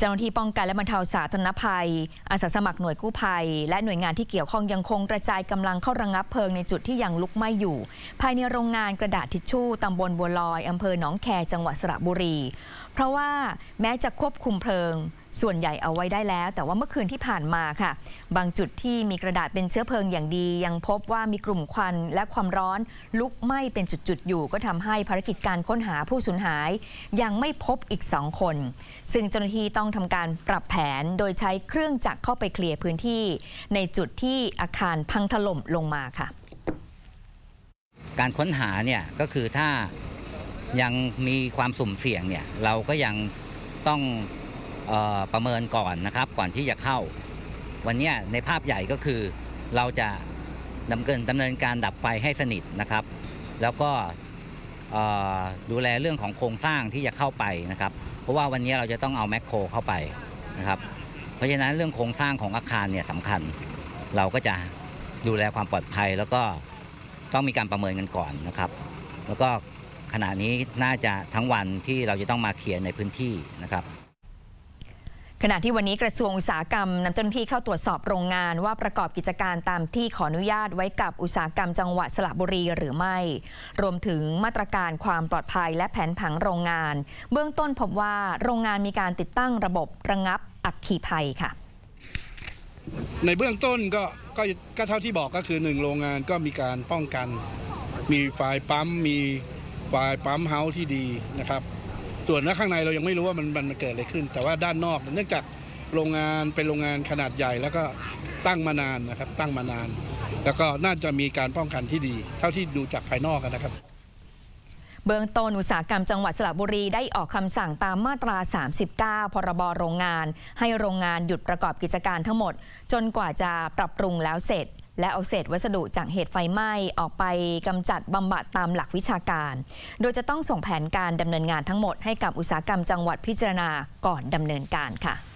เจ้าหน้าที่ป้องกันและบรรเทาสาธารณภัย อาสาสมัครหน่วยกู้ภัย และหน่วยงานที่เกี่ยวข้องยังคงกระจายกำลังเข้าระงงับเพลิงในจุดที่ยังลุกไหม้อยู่ ภายในโรงงานกระดาษทิชชู่ตำบลบัวลอยอำเภอหนองแคจังหวัดสระบุรี เพราะว่าแม้จะควบคุมเพลิงส่วนใหญ่เอาไว้ได้แล้ว แต่ว่าเมื่อคืนที่ผ่านมาค่ะ บางจุดที่มีกระดาษเป็นเชื้อเพลิงอย่างดี ยังพบว่ามีกลุ่มควันและความร้อน ลุกไหม้เป็นจุดๆอยู่ ก็ทำให้ภารกิจการค้นหาผู้สูญหาย ยังไม่พบอีกสองคน ซึ่งเจ้าหน้าที่ต้องทำการปรับแผนโดยใช้เครื่องจักรเข้าไปเคลียร์พื้นที่ ในจุดที่อาคารพังถล่มลงมาค่ะ การค้นหาเนี่ยก็คือถ้ายังมีความสุ่มเสี่ยงเนี่ยเราก็ยังต้อง ประเมินก่อนนะครับก่อนที่จะเข้า วันนี้ในภาพใหญ่ก็คือเราจะดำเนินดำเนินการดับไฟให้สนิทนะครับ แล้วก็ดูแลเรื่องของโครงสร้างที่จะเข้าไปนะครับ เพราะว่าวันนี้เราจะต้องเอาแมคโครเข้าไปนะครับ เพราะฉะนั้นเรื่องโครงสร้างของอาคารเนี่ยสำคัญ เราก็จะดูแลความปลอดภัย แล้วก็ต้องมีการประเมินกันก่อนนะครับ แล้วก็ขณะนี้น่าจะทั้งวันที่เราจะต้องมาเคลียร์ในพื้นที่นะครับ ขณะที่วันนี้กระทรวงอุตสาหกรรมนำเจ้าหน้าที่เข้าตรวจสอบโรงงานว่าประกอบกิจการตามที่ขออนุญาตไว้กับอุตสาหกรรมจังหวัดสระบุรีหรือไม่ รวมถึงมาตรการความปลอดภัยและแผนผังโรงงาน เบื้องต้นพบว่าโรงงานมีการติดตั้งระบบระงับอัคคีภัยค่ะ ในเบื้องต้นก็ก็ก็เท่าที่บอกก็คือหนึ่งโรงงานก็มีการป้องกัน มีไฟปั๊มมีไฟปั๊มเฮาส์ที่ดีนะครับ ส่วนข้างในเรายังไม่รู้ว่ามันมันเกิดอะไรขึ้น แต่ว่าด้านนอกเนื่องจากโรงงานเป็นโรงงานขนาดใหญ่ แล้วก็ตั้งมานานนะครับ ตั้งมานาน แล้วก็น่าจะมีการป้องกันที่ดี เท่าที่ดูจากภายนอกนะครับเบื้องต้นอุตสาหกรรมจังหวัดสระบุรีได้ออกคำสั่งตามมาตรา 39 พรบโรงงาน ให้โรงงานหยุดประกอบกิจการทั้งหมด จนกว่าจะปรับปรุงแล้วเสร็จ และเอาเศษวัสดุจากเหตุไฟไหม้ออกไปกำจัดบำบัดตามหลักวิชาการ โดยจะต้องส่งแผนการดำเนินงานทั้งหมดให้กับอุตสาหกรรมจังหวัดพิจารณาก่อนดำเนินการค่ะ